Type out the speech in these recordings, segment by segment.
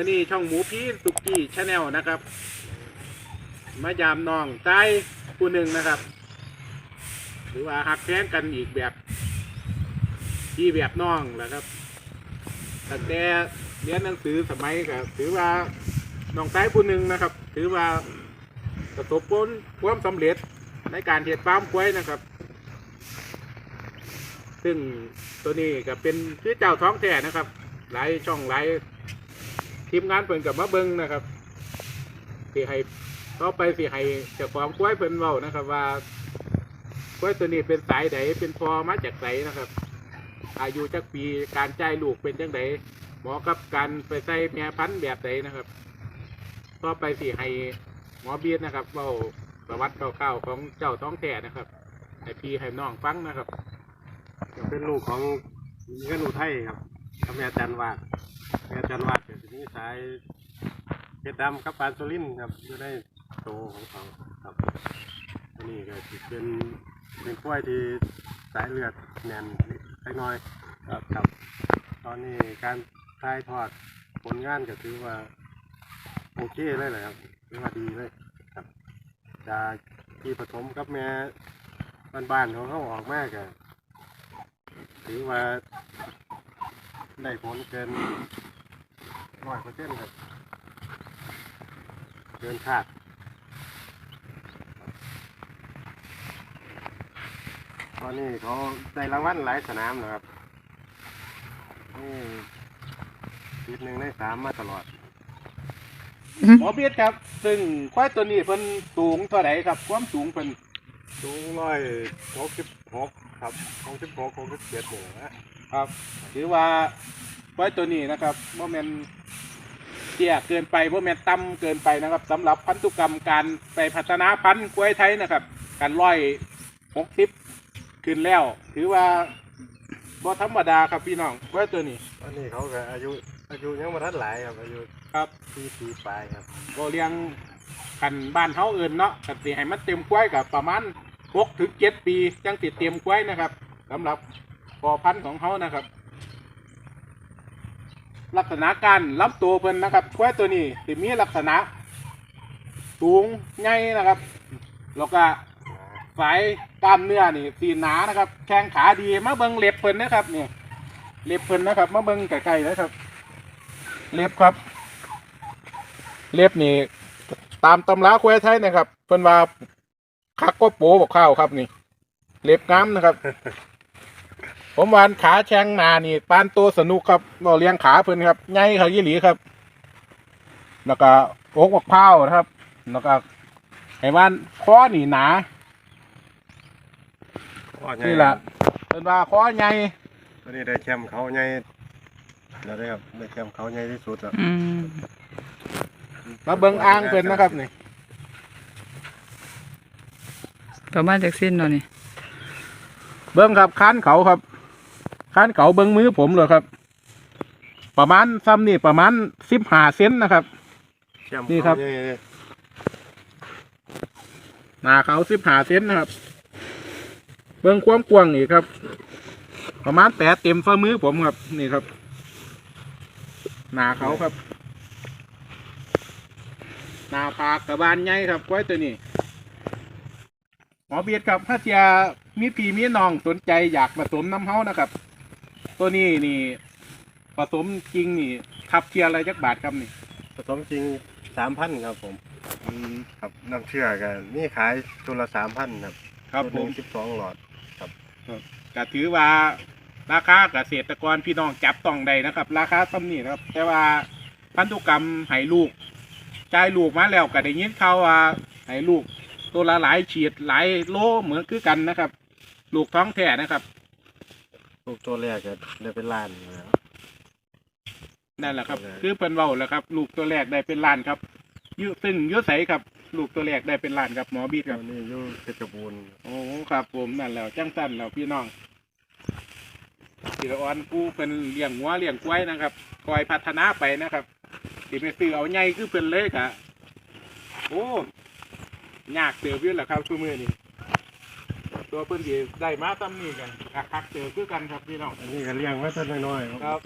มื่อนี้ช่องหมูพีสุกี้ชาแนลนะครับ มายามน้องใจผู้หนึ่งนะครับ หรือว่าหักแท้งกันอีกแบบที่แบบน้องแหละครับตั้งแต่เรียนหนังสือสมัยก็ถือว่าน้องใจผู้หนึ่งนะครับ ถือว่าประสบผลความสำเร็จในการเห็ดฟาร์มกล้วยนะครับ ซึ่งตัวนี้ก็เป็นคือเจ้าท้องแท้นะครับ หลายช่องหลาย ทีมงานเพิ่นกับมาเบิ้งนะครับสิให้ต่อไปสิให้เจ้าของกล้วยเพิ่นเว้านะครับ ว่ากล้วยตัวนี้เป็นสายใดเป็นพอมาจากไสนะครับ อายุจักปีการจ่ายลูกเป็นจังไดหมาะกับการไปใส่แม่พันธุ์แบบใดนะครับ ต่อไปสิให้หมอเบียดนะครับเว้าประวัติคร่าวๆของเจ้าท้องแท้นะครับให้พี่ให้น้องฟังนะครับ เป็นลูกของเงินอุทัยครับกับแม่จันวาด แม่จันวาดก็จะมีสายเพชรดำกับปานโซลินครับอยู่ในโตของเขาครับอันนี้ก็สิเป็นเป็นกล้วยที่สายเลือดแน่นเล็กน้อยครับครับ ตอนนี้การถ่ายทอดผลงานก็ถือว่าโอเคเลยแหละครับถือว่าดีเลยครับจากที่ผสมกับแม่บ้านๆของเขาออกมากอะถือว่าได้ผลเกิน ร้อยเปอร์เซ็นต์ครับเกินคาดตอนนี้เขาได้รางวัลหลายสนามนะครับนี่ทีหนึ่งในสามมาตลอด หมอเบียดครับ ซึ่งควายตัวนี้เพิ่นสูงเท่าไหร่ครับ ความสูงเพิ่นสูงร้อยหกสิบหกครับหกสิบหกหกสิบเจ็ดเนี่ยนะครับ ถือว่า ควายตัวนี้นะครับบ่แม่นเตี้ยเกินไปบ่แม่นต่ำเกินไปนะครับสำหรับพันธุกรรมการไปพัฒนาพันธุ์กล้วยไทยนะครับ การร้อยหกสิบขึ้นแล้ว ถือว่าบ่ธรรมดาครับพี่น้องกล้วยตัวนี้ตอนนี้เขาก็อายุอายุยังมาทันหลายครับอายุครับสี่ปีปลายครับก็เลี้ยงกันบ้านเฮาเอินเนาะกันสิให้มันเต็มกล้วยกับประมาณหกถึงเจ็ดปีจังติดเต็มกล้วยนะครับสำหรับพอพันธุ์ของเฮานะครับ ลักษณะการลำตัวเพิ่นนะครับกล้วยตัวนี้สิมีลักษณะสูงใหญ่นะครับแล้วก็สายกล้ามเนื้อนี่สีหนานะครับ แข้งขาดีมาเบิงเล็บเพิ่นนะครับนี่เล็บเพิ่นนะครับมาเบิงไกลๆนะครับ เล็บครับ เล็บนี่ตามตำราควายไทยนะครับเพิ่นว่าคักก็โปบอกข้าวครับนี่ เล็บงามนะครับ ผมวานขาแชงหนานี่ปานตัวสนุกครับเราเลี้ยงขาเพิ่นครับใหญ่ครับยี่หลีครับ แล้วก็โอกบอกข้าวนะครับ แล้วก็ไอ้ว่านคอนี่หนาพ่อใหญ่นี่แหละเพิ่นว่าคอใหญ่ตอนนี้ได้แชมป์เขาใหญ่แล้วได้ครับได้แชมป์เขาใหญ่ที่สุดแล้วอืมมาเบิ่งอ่างเพิ่นนะครับนี่ประมาณจากสิ้นเนาะนี่ เบิ่งครับค้านเขาครับ ค้านเขาเบิ่งมือผมเลยครับ ประมาณซ้ำนี่ประมาณสิบห้าเซนนะครับแชมป์นี่ครับเขาใหญ่เลยหนาเขาสิบห้าเซนนะครับ เบิ่งความกว้างอีกครับ ประมาณแปดเต็มฝ่ามือผมครับ นี่ครับ หนาเขาครับ หนาปากกระบาลใหญ่ครับกล้วยตัวนี้หมอเบียดครับถ้าเจียมีพี่มีน้องสนใจอยากผสมน้ำเฮานะครับ ตัวนี้นี่ผสมจริงนี่ทับเทียอะไรจักบาทครับนี่ผสมจริงสามพันครับผมอืมครับน้ำเชื่อกันนี่ขายตัวละสามพันครับครับผมสิบสองหลอดก็ถือว่าราคาเกษตรกรพี่น้องจับต้องได้นะครับ ราคาซ้ำนี่นะครับ แต่ว่าพันธุกรรมให้ลูกจ่ายลูกมาแล้วก็ได้ยินข่าวว่าให้ลูก ตัวละหลายฉีดหลายโลเหมือนคือกันนะครับ ลูกท้องแท้นะครับ ลูกตัวแรกก็ได้เป็นล้านแล้ว นั่นแหละครับครับคือเพิ่นเว้าแล้วครับ ลูกตัวแรกได้เป็นล้านครับอยุซึ่งอยุใสครับ ลูกตัวแรกได้เป็นล้านครับหมอบีดตคอรับนนี้อยู่เพชรบูรณ์โอ้ครับผมนั่นแหล้วจังสั้นแล้วพี่น้องพี่ละออนกูเป็นเลี้ยงงัวเลี้ยงกล้วยนะครับคอยพัฒนาไปนะครับดิไปซื้อเอาใหญ่คือเพิ่นเลยกะโอ้ยากเติบอยู่แหละครับคือมือนี่ ตัวพื้นดีได้มาตั้มนี่กันคักเจอคือกันครับพี่น้องอันนี้ก็เลี้ยงไว้ตั้งน้อยๆครับ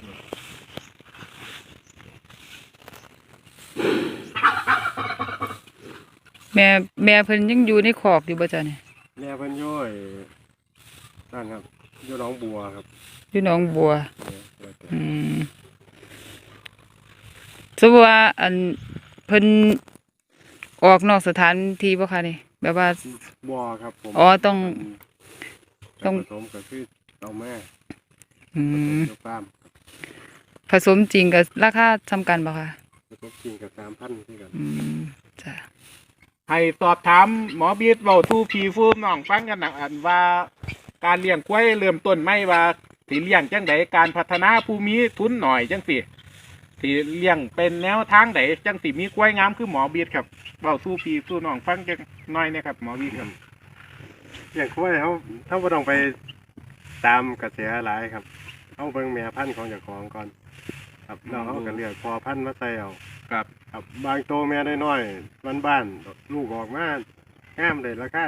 แม่แม่เพิ่นยังอยู่ในขอบอยู่บ่จ้ะเนี่ยแม่เพิ่นย่อยนั่นครับอยู่หนองบัวครับอยู่หนองบัวอืมสมมุติว่าอันเพิ่นออกนอกสถานที่บ่คะนี่ แบบว่าบัวครับผมอ๋อต้อง ต้ต้อองง ผสมก็คือเอาแม่อืผสมมกับฟาร์มผสมจริงกับราคาทำกันบ่คะผสมจริงกับสามพันที่กันอืมจ้ะให้สอบถามหมอบีดเว้าทูพีฟูมน้องฟังกันนะอันว่า การเลี้ยงควายเริ่มต้นไม่ว่าสิเลี้ยงจังไดการพัฒนาภูมิทุนหน่อยจังสิ สิเลี้ยงเป็นแนวทางใดจังสิมีกล้วยงามคือหมอบีดครับเว้าทูพีฟูน้องฟังจังหน่อยนะครับ หมอบีดครับอย่างกล้วยเขาเขาบ่ต้องไปตามกระแสหลายครับเอาเบิ่งแม่พันธุ์ของเจ้าของก่อน ครับแล้วเขาก็เลือกพอพันธุ์มาใส่เอาครับ ครับ บางโตวแม่น้อยๆบ้านๆลูกออกมางามเลยราคา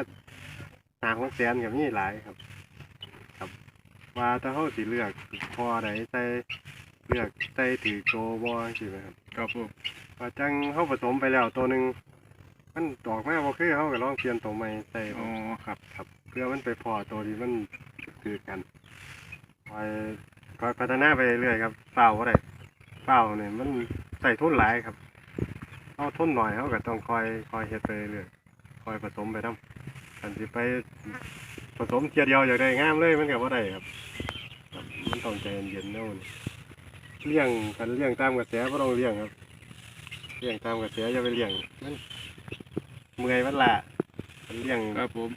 หาของแสนกับนี่หลายครับ ครับ ว่าถ้าเขาสิเลือกพอไหนใส่ เลือกใส่ถือโตบ่สิไหมครับครับผมว่าจังเขาผสมไปแล้วตัวหนึ่งมันออกมาบ่คือเขาก็ลองเปลี่ยนตัวใหม่ใส่อ๋อบ่ครับครับ เพื่อมันไปพอตัวที่มันคือกันคอยคอยพัฒนาไปเรื่อยครับเปล่าอะไรเปล่าเนี่ยมันใส่ทุนหลายครับเอาทุนหน่อยเขาก็ต้องคอยคอยเฮ็ดไปเรื่อยคอยผสมไปนํกันสิไปผสมเทียเดียวอย่างใดงามเลยมันก็บ่ได้ครับครับ มันต้องใจเย็นๆเนาะ เลี้ยงกันเลี้ยงตามกระแสบ่ต้องเลี้ยงครับเลี้ยงตามกระแสอย่าไปเลี้ยงมันเมื่อยมันละมันเลี้ยงครับผม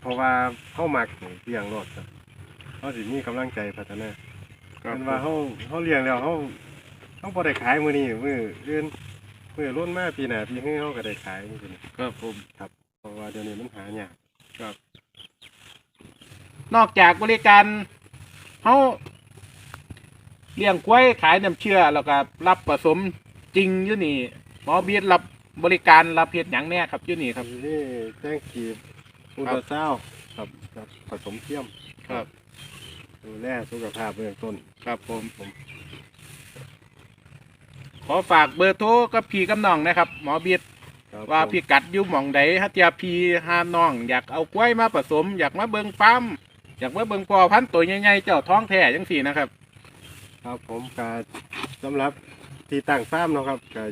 เพราะว่าเข้ามักเลี้ยงรถครับเขาสิมีกำลังใจพัฒนาครับเป็นว่าเขาเขาเลี้ยงแล้วเขาเขาพอได้ขายมือนี้มืออื่นมือรุ่นมาปีหน้าปีนี้เขาก็ได้ขายจริงครับผมๆเพราะว่าเดี๋ยวนี้มันหายากนอกจากบริการเขา เลี้ยงกล้วยขายน้ำเชื่อแล้วก็รับผสมจริงอยู่นี่หมอบีดรับบริการรับเพียรอย่างแน่ครับอยู่นี่ครับทีนี่แจ้งกีบอุลตราซาวด์ครับครับผสมเทียมครับ ดูแลสุขภาพเบื้องต้น ครับผมผม ขอฝากเบอร์โทรกับพี่กับน้องนะครับ หมอบีดครับว่าผมพี่กัดอยู่หม่องใดฮัตยาพีหาน้อง อยากเอากล้วยมาผสม อยากมาเบิงปั๊มอยากมาเบิงพอพันธุ์ตัวใหญ่ๆเจ้าท้องแท้จังสี่นะครับ ครับผมกาสำหรับที่ตั้งฟาร์มเนาะครับกา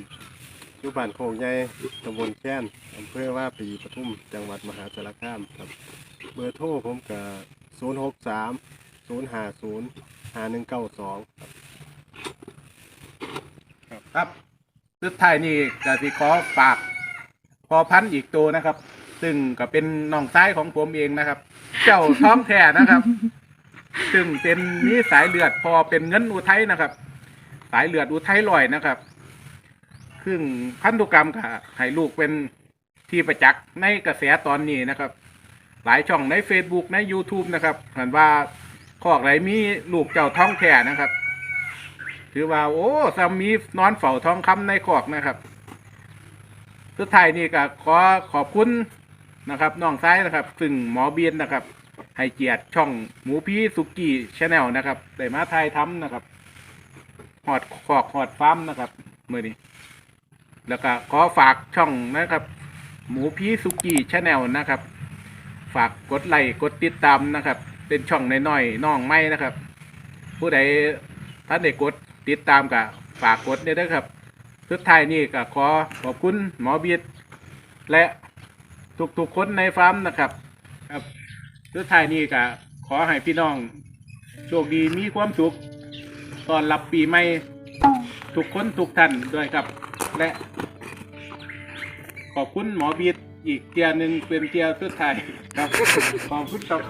อยู่บ้านโคกใหญ่ตำบลแค้นอำเภอว่าปีปทุมจังหวัดมหาสารคามครับ เบอร์โทรผมกับศูนย์หกสามศูนย์ห้าศูนย์ห้าหนึ่งเก้าสองครับสุดท้ายนี่ก็สิขอฝากพอพันธุ์อีกตัวนะครับ ซึ่งก็เป็นน้องชายของผมเองนะครับ เจ้าท้องแท้นะครับ ซึ่งเป็นมีสายเลือดพอเป็นเงินอุทัยนะครับ สายเลือดอุทัยลอยนะครับ ซึ่งพันธุกรรมค่ะให้ลูกเป็นที่ประจักษ์ในกระแสตอนนี้นะครับ หลายช่องใน Facebook ใน YouTube นะครับเห็นว่าคอกไหนมีลูกเจ้าท้องแท้นะครับ ถือว่าโอ้ซามีนอนเฝ้าทองคำในคอกนะครับ สุดท้ายนี่ก็ขอขอบคุณนะครับน้องซ้ายนะครับ ซึ่งหมอเบียนนะครับ ให้เกียรติช่องหมูพี่สุกี้ชาแนลนะครับได้มาถ่ายทำนะครับหอดขอกหอดฟาร์มนะครับเมื่อนี้ แล้วก็ขอฝากช่องนะครับ หมูพี่สุกี้ชาแนลนะครับ ฝากกดไลค์กดติดตามนะครับ เป็นช่องน้อยๆน้องไม่นะครับ ผู้ใดท่านได้กดติดตามกับฝากกดเนี่ยด้วยครับสุดท้ายนี่ก็ขอขอบคุณหมอเบียดและทุกๆคนในฟาร์มนะครับครับ สุดท้ายนี่ก็ขอให้พี่น้อง โชคดีมีความสุขตอนรับปีใหม่ทุกคนทุกท่านด้วยครับ และ ขอบคุณหมอบีดอีกเทียหนึ่งเป็นเทียสุดท้ายครับขอบคุณครับ